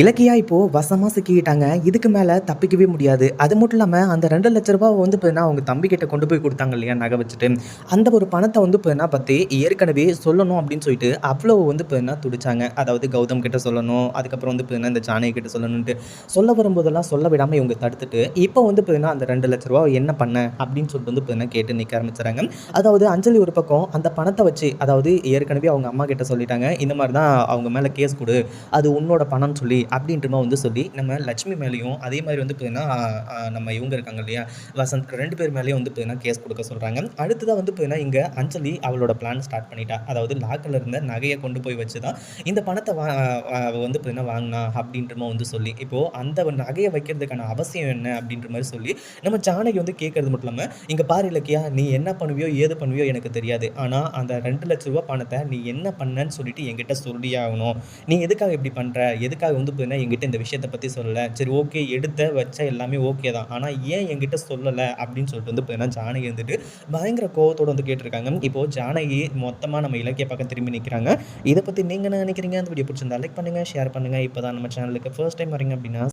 இலக்கியா இப்போது வசமாக சிக்கிக்கிட்டாங்க. இதுக்கு மேலே தப்பிக்கவே முடியாது. அது மட்டும் இல்லாமல் அந்த ரெண்டு லட்ச ரூபா வந்து பார்த்தீங்கன்னா அவங்க தம்பிக்கிட்ட கொண்டு போய் கொடுத்தாங்க இல்லையா நகை வச்சுட்டு. அந்த ஒரு பணத்தை வந்து பார்த்தீங்கன்னா பற்றி ஏற்கனவே சொல்லணும் அப்படின்னு சொல்லிட்டு அவ்வளோ வந்து பார்த்தீங்கன்னா துடிச்சாங்க. அதாவது கௌதம் கிட்ட சொல்லணும் அதுக்கப்புறம் வந்து பார்த்தீங்கன்னா இந்த ஜானகி கிட்ட சொல்லணுன்ட்டு சொல்ல வரும்போதெல்லாம் சொல்ல விடாமல் இவங்க தடுத்துட்டு இப்போ வந்து பார்த்தீங்கன்னா அந்த ரெண்டு லட்ச ரூபா என்ன பண்ண அப்படின்னு சொல்லிட்டு வந்து பார்த்தீங்கன்னா கேட்டு நிற்க ஆரம்பிச்சுறாங்க. அதாவது அஞ்சலி ஒரு பக்கம் அந்த பணத்தை வச்சு அதாவது ஏற்கனவே அவங்க அம்மா கிட்ட சொல்லிட்டாங்க இந்த மாதிரி தான் அவங்க மேலே கேஸ் கொடு அது உன்னோட பணம்னு சொல்லி அப்படின்றமா வந்து சொல்லி நம்ம லட்சுமி மேலேயும் அதே மாதிரி வந்து பார்த்தீங்கன்னா நம்ம இவங்க இருக்காங்க இல்லையா? வசந்த் ரெண்டு பேர் மேலேயும் வந்து பார்த்தீங்கன்னா கேஸ் கொடுக்க சொல்கிறாங்க அடுத்ததாக வந்து பார்த்தீங்கன்னா இங்கே அஞ்சலி அவளோட பிளான் ஸ்டார்ட் பண்ணிட்டா. அதாவது லாக்கில் இருந்த நகையை கொண்டு போய் வச்சு தான் இந்த பணத்தை வா வந்து பார்த்தீங்கன்னா வாங்கினா அப்படின்றமா வந்து சொல்லி இப்போது அந்த நகையை வைக்கிறதுக்கான அவசியம் என்ன அப்படின்ற மாதிரி சொல்லி நம்ம ஜானகி வந்து கேட்கறது மட்டும் இல்லாமல் இங்கே பாரு இலக்கியா நீ என்ன பண்ணுவியோ ஏது பண்ணுவியோ எனக்கு தெரியாது. ஆனால் அந்த ரெண்டு லட்ச ரூபா பணத்தை நீ என்ன பண்ணன்னு சொல்லிட்டு என்கிட்ட சொல்லியே ஆகணும். நீ எதுக்காக இப்படி பண்ணுற எதுக்காக வந்து பார்த்தீங்கன்னா என்கிட்ட இந்த விஷயத்தை பற்றி சொல்லலை. சரி ஓகே எடுத்த வச்ச எல்லாமே ஓகே தான். ஆனால் ஏன் என்கிட்ட சொல்லலை அப்படின்னு சொல்லிட்டு வந்து பார்த்தீங்கன்னா ஜானகி வந்துட்டு பயங்கர கோவத்தோடு வந்து கேட்டிருக்காங்க. இப்போது ஜானகி மொத்தமாக நம்ம இலக்கிய பக்கம் திரும்பி நிற்கிறாங்க இதை பற்றி நீங்கள் என்ன நினைக்கிறீங்க? அந்த வீடியோ பிடிச்சிருந்தா லைக் பண்ணுங்கள் ஷேர் பண்ணுங்கள் இப்போ தான் நம்ம சேனலுக்கு ஃபர்ஸ்ட் டைம் வரீங்க அப்படின்னா